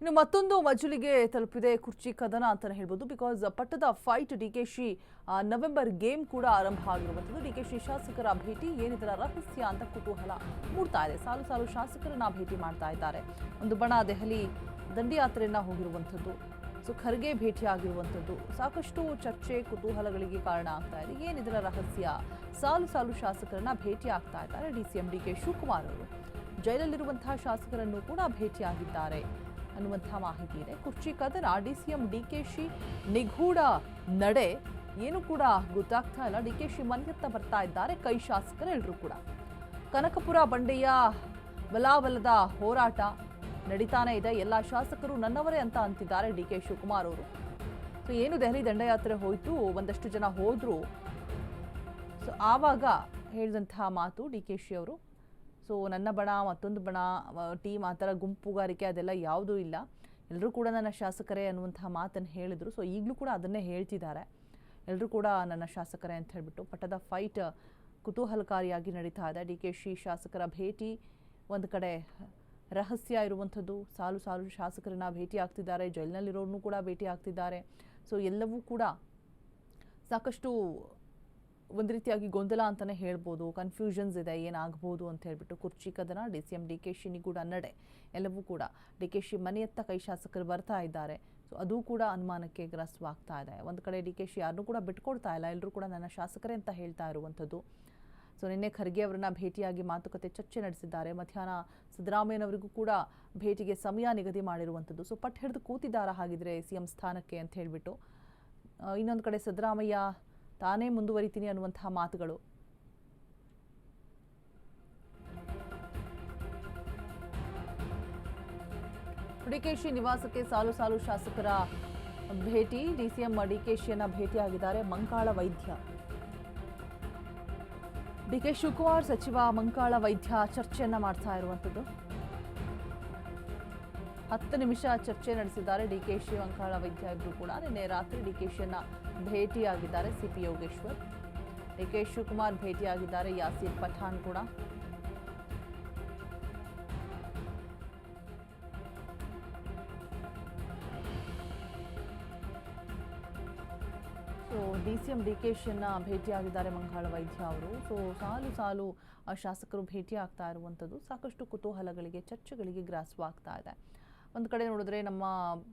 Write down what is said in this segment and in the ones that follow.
ಇನ್ನು ಮತ್ತೊಂದು ಮಜಲಿಗೆ ತಲುಪಿದೆ ಕುರ್ಚಿ ಕದನ ಅಂತ ಹೇಳ್ಬೋದು ಬಿಕಾಸ್ ಪಟ್ಟದ fight D K Shi November game ಕೂಡ ಆರಂಭ ಆಗಿರುವಂಥದ್ದು. ಡಿ ಕೆ ಶಿ ಶಾಸಕರ ಭೇಟಿ, ಏನಿದರ ರಹಸ್ಯ ಅಂತ ಕುತೂಹಲ ಮೂಡ್ತಾ ಇದೆ. ಸಾಲು ಸಾಲು ಶಾಸಕರನ್ನ ಭೇಟಿ ಮಾಡ್ತಾ ಇದ್ದಾರೆ. ಒಂದು ಬಣ ದೆಹಲಿ ದಂಡಿಯಾತ್ರೆಯನ್ನ ಹೋಗಿರುವಂಥದ್ದು. ಸೊ, ಖರ್ಗೆ ಭೇಟಿ ಆಗಿರುವಂಥದ್ದು ಸಾಕಷ್ಟು ಚರ್ಚೆ, ಕುತೂಹಲಗಳಿಗೆ ಕಾರಣ ಆಗ್ತಾ ಇದೆ. ಏನಿದರ ರಹಸ್ಯ? ಸಾಲು ಸಾಲು ಶಾಸಕರನ್ನ ಭೇಟಿ ಆಗ್ತಾ ಇದ್ದಾರೆ. D C M D K Shivakumar ಅವರು ಜೈಲಲ್ಲಿರುವಂತಹ ಶಾಸಕರನ್ನು ಕೂಡ ಭೇಟಿಯಾಗಿದ್ದಾರೆ. ಅನ್ನುವಂತಹ ಮಾಹಿತಿ ಇದೆ. ಕುರ್ಚಿ ಕದನ ಕೆ ಶಿ ನಿಗೂಢ ನಡೆ. ಏನು ಕೂಡ ಗೊತ್ತಾಗ್ತಾ ಇಲ್ಲ. ಡಿ ಕೆ ಶಿ ಮನೆಯತ್ತ ಬರ್ತಾ ಇದ್ದಾರೆ. ಕೈ ಶಾಸಕರೆಲ್ಲರೂ ಕೂಡ. ಕನಕಪುರ ಬಂಡೆಯ ಬಲಾಬಲದ ಹೋರಾಟ ನಡೀತಾನೆ ಇದೆ. ಎಲ್ಲ ಶಾಸಕರು ನನ್ನವರೇ ಅಂತ ಅಂತಿದ್ದಾರೆ ಡಿ ಕೆ ಶಿವಕುಮಾರ್ ಅವರು. ಸೊ, ಏನು ದೆಹಲಿ ದಂಡಯಾತ್ರೆ ಹೋಯಿತು? ಒಂದಷ್ಟು ಜನ ಹೋದ್ರು. ಸೊ, ಆವಾಗ ಹೇಳಿದಂತಹ ಮಾತು ಡಿ ಕೆ ಶಿ ಅವರು. ಸೊ ನನ್ನ ಬಣ, ಮತ್ತೊಂದು ಬಣ ಟೀಮ್ ಆ ಥರ ಗುಂಪುಗಾರಿಕೆ ಅದೆಲ್ಲ ಯಾವುದೂ ಇಲ್ಲ. ಎಲ್ಲರೂ ಕೂಡ ನನ್ನ ಶಾಸಕರೇ ಅನ್ನುವಂತಹ ಮಾತನ್ನು ಹೇಳಿದರು. ಸೊ ಈಗಲೂ ಕೂಡ ಅದನ್ನೇ ಹೇಳ್ತಿದ್ದಾರೆ. ಎಲ್ಲರೂ ಕೂಡ ನನ್ನ ಶಾಸಕರೇ ಅಂತ ಹೇಳಿಬಿಟ್ಟು ಪಟ್ಟದ ಫೈಟ್ ಕುತೂಹಲಕಾರಿಯಾಗಿ ನಡೀತಾ ಇದೆ. ಡಿ ಕೆ ಶಿ ಶಾಸಕರ ಭೇಟಿ, ಒಂದು ಕಡೆ ರಹಸ್ಯ ಇರುವಂಥದ್ದು, ಸಾಲು ಸಾಲು ಶಾಸಕರನ್ನ ಭೇಟಿ ಆಗ್ತಿದ್ದಾರೆ. ಜೈಲಿನಲ್ಲಿರೋರ್ನೂ ಕೂಡ ಭೇಟಿ ಆಗ್ತಿದ್ದಾರೆ. ಸೊ ಎಲ್ಲವೂ ಕೂಡ ಸಾಕಷ್ಟು ಒಂದು ರೀತಿಯಾಗಿ ಗೊಂದಲ ಅಂತಲೇ ಹೇಳ್ಬೋದು. ಕನ್ಫ್ಯೂಷನ್ಸ್ ಇದೆ, ಏನಾಗ್ಬೋದು ಅಂತ ಹೇಳ್ಬಿಟ್ಟು ಕುರ್ಚಿ ಕದನ D C M D K Shi ನಿಗೂಢ ನಡೆ. ಎಲ್ಲವೂ ಕೂಡ ಡಿ ಕೆ ಶಿ ಮನೆಯತ್ತ ಕೈ ಶಾಸಕರು ಬರ್ತಾ ಇದ್ದಾರೆ. ಸೊ ಅದು ಕೂಡ ಅನುಮಾನಕ್ಕೆ ಗ್ರಸ್ತವಾಗ್ತಾ ಇದೆ. ಒಂದು ಕಡೆ ಡಿ ಕೆ ಶಿ ಯಾರನ್ನೂ ಕೂಡ ಬಿಟ್ಕೊಡ್ತಾ ಇಲ್ಲ ಎಲ್ಲರೂ ಕೂಡ ನನ್ನ ಶಾಸಕರೇ ಅಂತ ಹೇಳ್ತಾ ಇರುವಂಥದ್ದು. ಸೊ ನಿನ್ನೆ ಖರ್ಗೆ ಅವರನ್ನ ಭೇಟಿಯಾಗಿ ಮಾತುಕತೆ ಚರ್ಚೆ ನಡೆಸಿದ್ದಾರೆ. ಮಧ್ಯಾಹ್ನ ಸಿದ್ದರಾಮಯ್ಯನವರಿಗೂ ಕೂಡ ಭೇಟಿಗೆ ಸಮಯ ನಿಗದಿ ಮಾಡಿರುವಂಥದ್ದು. ಸೊ ಪಟ್ಟು ಹಿಡಿದು ಕೂತಿದ್ದಾರ ಹಾಗಿದ್ರೆ ಸಿ ಎಂ ಸ್ಥಾನಕ್ಕೆ ಅಂತ ಹೇಳಿಬಿಟ್ಟು. ಇನ್ನೊಂದು ಕಡೆ ಸಿದ್ದರಾಮಯ್ಯ ತಾನೇ ಮುಂದುವರಿತೀನಿ ಅನ್ನುವಂತಹ ಮಾತುಗಳು. ಡಿಕೆಶಿ ನಿವಾಸಕ್ಕೆ ಸಾಲು ಸಾಲು ಶಾಸಕರ ಭೇಟಿ, ಡಿಸಿಎಂ ಡಿಕೆಶಿಯನ್ನ ಭೇಟಿಯಾಗಿದ್ದಾರೆ ಮಂಕಾಳ ವೈದ್ಯ. ಡಿಕೆ ಶಿವಕುಮಾರ್ ಸಚಿವ ಮಂಕಾಳ ವೈದ್ಯ ಚರ್ಚೆಯನ್ನ ಮಾಡ್ತಾ ಇರುವಂಥದ್ದು ಹತ್ತು ನಿಮಿಷ ಚರ್ಚೆ ನಡೆಸಿದ್ದಾರೆ. ಡಿ ಕೆ ಶಿವಂಕಾಳ ವೈದ್ಯ ಇಬ್ಬರು ಕೂಡ ನಿನ್ನೆ ರಾತ್ರಿ ಡಿ ಕೆ ಶಿಯನ್ನು ಭೇಟಿಯಾಗಿದ್ದಾರೆ. C P Yogeshwar, D K Shivakumar ಭೇಟಿಯಾಗಿದ್ದಾರೆ. Yasir Pathan ಕೂಡ. So, D C M D K ಶಿಯನ್ನ ಭೇಟಿಯಾಗಿದ್ದಾರೆ ಮಂಗಾಳ ವೈದ್ಯ ಅವರು. ಸೊ, ಸಾಲು ಸಾಲು ಶಾಸಕರು ಭೇಟಿ ಆಗ್ತಾ ಇರುವಂಥದ್ದು ಸಾಕಷ್ಟು ಕುತೂಹಲಗಳಿಗೆ, ಚರ್ಚೆಗಳಿಗೆ ಗ್ರಾಸವಾಗ್ತಾ ಇದೆ. ಒಂದು ಕಡೆ ನೋಡಿದ್ರೆ ನಮ್ಮ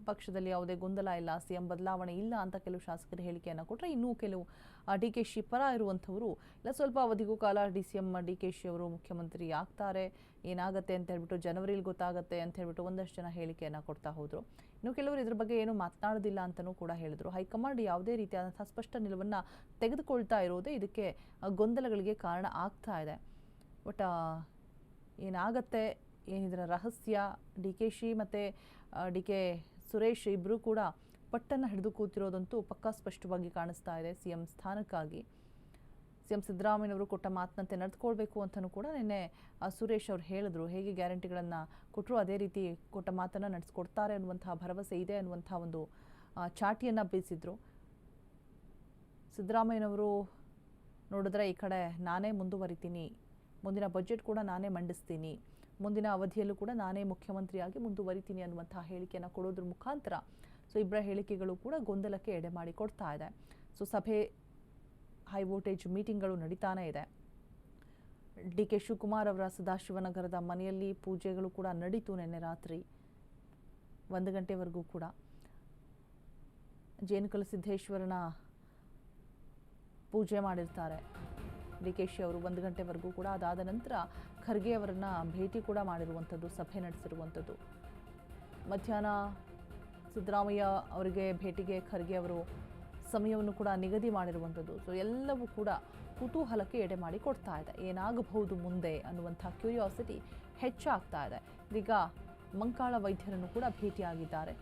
ಪಕ್ಷದಲ್ಲಿ ಯಾವುದೇ ಗೊಂದಲ ಇಲ್ಲ ಸಿ ಎಂ ಬದಲಾವಣೆ ಇಲ್ಲ ಅಂತ ಕೆಲವು ಶಾಸಕರು ಹೇಳಿಕೆಯನ್ನು ಕೊಟ್ಟರೆ ಇನ್ನೂ ಕೆಲವು ಡಿ ಕೆ ಶಿ ಪರ ಇರುವಂಥವರು ಇಲ್ಲ, ಸ್ವಲ್ಪ ಅವಧಿಗೂ ಕಾಲ D C M, D K Shi ಅವರು ಮುಖ್ಯಮಂತ್ರಿ ಆಗ್ತಾರೆ, ಏನಾಗುತ್ತೆ ಅಂತ ಹೇಳ್ಬಿಟ್ಟು ಜನವರಿಲಿ ಗೊತ್ತಾಗುತ್ತೆ ಅಂತ ಹೇಳ್ಬಿಟ್ಟು ಒಂದಷ್ಟು ಜನ ಹೇಳಿಕೆಯನ್ನು ಕೊಡ್ತಾ ಹೋದರು. ಇನ್ನು ಕೆಲವರು ಇದ್ರ ಬಗ್ಗೆ ಏನು ಮಾತನಾಡೋದಿಲ್ಲ ಅಂತಲೂ ಕೂಡ ಹೇಳಿದರು. ಹೈಕಮಾಂಡ್ ಯಾವುದೇ ರೀತಿಯಾದಂಥ ಸ್ಪಷ್ಟ ನಿಲುವನ್ನು ತೆಗೆದುಕೊಳ್ತಾ ಇರೋದೇ ಇದಕ್ಕೆ ಗೊಂದಲಗಳಿಗೆ ಕಾರಣ ಆಗ್ತಾ ಇದೆ. ಬಟ್ ಏನಾಗತ್ತೆ ಏನಿದರ ರಹಸ್ಯ, ಡಿ ಕೆ ಶಿ ಮತ್ತು ಡಿ ಕೆ ಸುರೇಶ್ ಇಬ್ಬರೂ ಕೂಡ ಪಟ್ಟನ್ನು ಹಿಡಿದು ಕೂತಿರೋದಂತೂ ಪಕ್ಕಾ ಸ್ಪಷ್ಟವಾಗಿ ಕಾಣಿಸ್ತಾ ಇದೆ ಸಿ ಎಂ ಸ್ಥಾನಕ್ಕಾಗಿ. ಸಿ ಎಂ ಸಿದ್ದರಾಮಯ್ಯನವರು ಕೊಟ್ಟ ಮಾತಿನಂತೆ ನಡೆದುಕೊಳ್ಬೇಕು ಅಂತಲೂ ಕೂಡ ನಿನ್ನೆ ಸುರೇಶ್ ಅವರು ಹೇಳಿದ್ರು. ಹೇಗೆ ಗ್ಯಾರಂಟಿಗಳನ್ನು ಕೊಟ್ಟರು ಅದೇ ರೀತಿ ಕೊಟ್ಟ ಮಾತನ್ನು ನಡೆಸ್ಕೊಡ್ತಾರೆ ಅನ್ನುವಂತಹ ಭರವಸೆ ಇದೆ ಅನ್ನುವಂಥ ಒಂದು ಚಾಟಿಯನ್ನು ಬೀಸಿದ್ರು. ಸಿದ್ದರಾಮಯ್ಯನವರು ನೋಡಿದ್ರೆ ಈ ಕಡೆ ನಾನೇ ಮುಂದುವರಿತೀನಿ. ಮುಂದಿನ ಬಜೆಟ್ ಕೂಡ ನಾನೇ ಮಂಡಿಸ್ತೀನಿ. ಮುಂದಿನ ಅವಧಿಯಲ್ಲೂ ಕೂಡ ನಾನೇ ಮುಖ್ಯಮಂತ್ರಿಯಾಗಿ ಮುಂದುವರಿತೀನಿ ಅನ್ನುವಂತಹ ಹೇಳಿಕೆಯನ್ನು ಕೊಡೋದ್ರ ಮುಖಾಂತರ ಸೊ ಇಬ್ಬರ ಹೇಳಿಕೆಗಳು ಕೂಡ ಗೊಂದಲಕ್ಕೆ ಎಡೆ ಮಾಡಿ ಕೊಡ್ತಾ ಇದೆ. ಸೊ ಸಭೆ ಹೈ ವೋಲ್ಟೇಜ್ ಮೀಟಿಂಗ್ಗಳು ನಡೀತಾನೇ ಇದೆ. ಡಿ ಕೆ ಶಿವಕುಮಾರ್ ಅವರ ಸದಾಶಿವನಗರದ ಮನೆಯಲ್ಲಿ ಪೂಜೆಗಳು ಕೂಡ ನಡೀತು ನಿನ್ನೆ ರಾತ್ರಿ ಒಂದು ಗಂಟೆವರೆಗೂ ಕೂಡ. ಜೇನುಕಲ ಸಿದ್ದೇಶ್ವರನ ಪೂಜೆ ಮಾಡಿರ್ತಾರೆ. ಡಿ ಕೆ ಶಿ ಅವರು ಒಂದು ಗಂಟೆವರೆಗೂ ಕೂಡ ಅದಾದ ನಂತರ ಖರ್ಗೆ ಅವರನ್ನ ಭೇಟಿ ಕೂಡ ಮಾಡಿರುವಂಥದ್ದು, ಸಭೆ ನಡೆಸಿರುವಂಥದ್ದು. ಮಧ್ಯಾಹ್ನ ಸಿದ್ದರಾಮಯ್ಯ ಅವರಿಗೆ ಭೇಟಿಗೆ ಖರ್ಗೆ ಅವರು ಸಮಯವನ್ನು ಕೂಡ ನಿಗದಿ ಮಾಡಿರುವಂಥದ್ದು. ಸೊ ಎಲ್ಲವೂ ಕೂಡ ಕುತೂಹಲಕ್ಕೆ ಎಡೆ ಮಾಡಿ ಕೊಡ್ತಾ ಇದೆ. ಏನಾಗಬಹುದು ಮುಂದೆ ಅನ್ನುವಂಥ ಕ್ಯೂರಿಯಾಸಿಟಿ ಹೆಚ್ಚಾಗ್ತಾ ಇದೆ. ಇದೀಗ ಮಂಕಾಳ ವೈದ್ಯರನ್ನು ಕೂಡ ಭೇಟಿಯಾಗಿದ್ದಾರೆ.